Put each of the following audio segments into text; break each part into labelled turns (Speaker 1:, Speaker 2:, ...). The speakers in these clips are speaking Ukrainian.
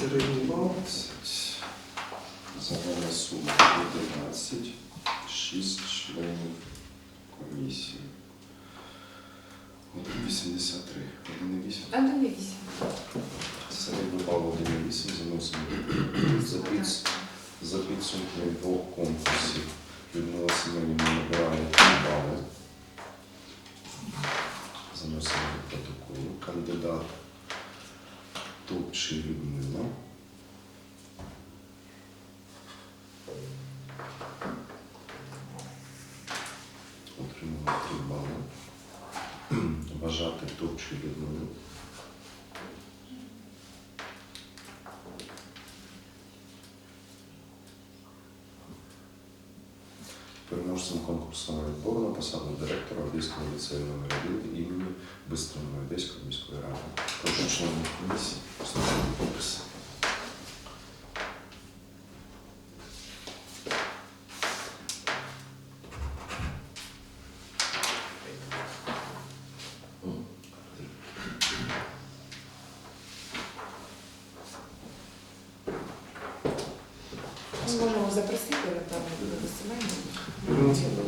Speaker 1: середній бал. Загальна сума 11, 6 членів комісії. 1,83. 1,8.
Speaker 2: А не вісім.
Speaker 1: Середній бал 1,8 заносимо за, підс... за підсумками двох конкурсів. Людмила Семенівна набирає 3 бали. Топчий Людмила. Отримала 3 бали. Вважати Топчий Людмилу. Переможцем конкурсного відбору на посаду директора Одеського ліцею номер 1 імені Бистриної Одеської міської ради. Прошу членів комісії поставити підписи.
Speaker 2: Ми можемо запросити, напевно, до веселення.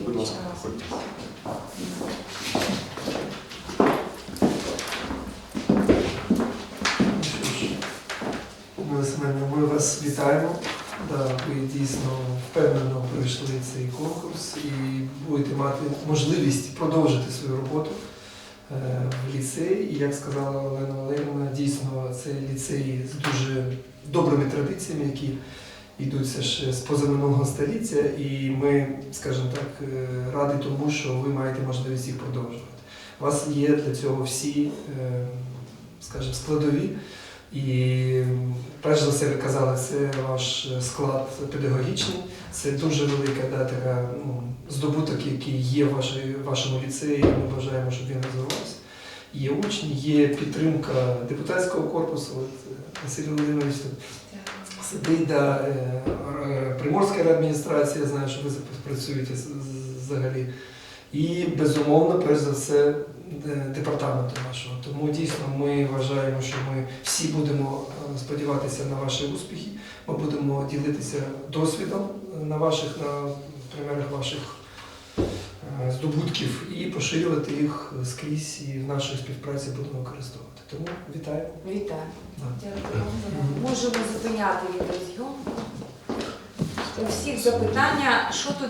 Speaker 3: Вас вітаємо. Да, ви дійсно впевнено пройшли цей конкурс і будете мати можливість продовжити свою роботу е, в ліцеї. І як сказала Олена Валерівна, дійсно це ліцей з дуже добрими традиціями, які йдуться ще з позаминулого століття. І ми, скажімо так, е, раді тому, що ви маєте можливість їх продовжувати. У вас є для цього всі, е, скажімо, складові. І перш за все, ви казали, це ваш склад педагогічний, це дуже велика да, ну, здобуток, який є в вашому ліцеї, ми бажаємо, щоб він розвивався. Є учні, є підтримка депутатського корпусу. От е, Василь Володимирович тут сидить, да, е, е, Приморська адміністрація, знаю, що ви працюєте взагалі. І безумовно, перш за все, департаменту нашого. Тому дійсно ми вважаємо, що ми всі будемо е, сподіватися на ваші успіхи. Ми будемо ділитися досвідом на ваших на примерах ваших е, здобутків і поширювати їх скрізь і в нашій співпраці будемо використовувати. Тому вітаю.
Speaker 2: Вітаю.
Speaker 3: Да.
Speaker 2: Дякую. Можемо зупиняти відеозйомку. У всіх запитання, що тут